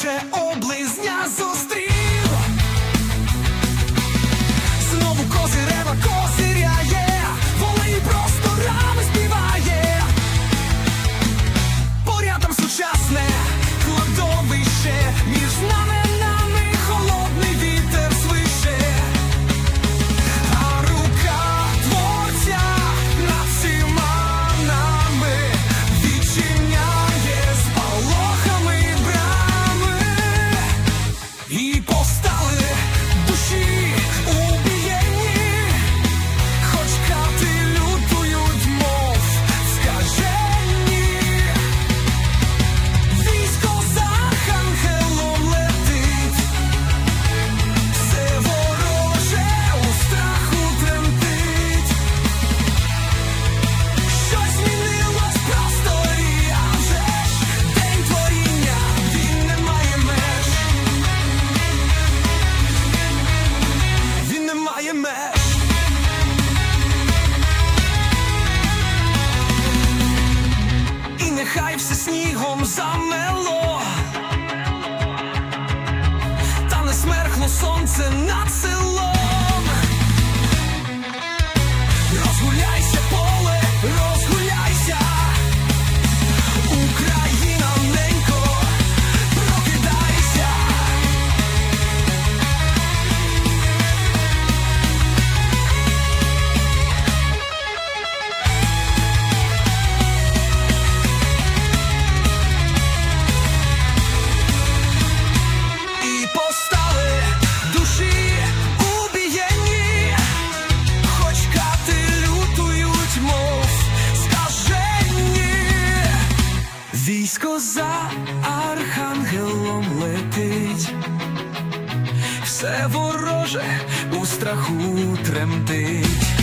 Ще облизня зустріч. and not so long. Все вороже у страху тремтить.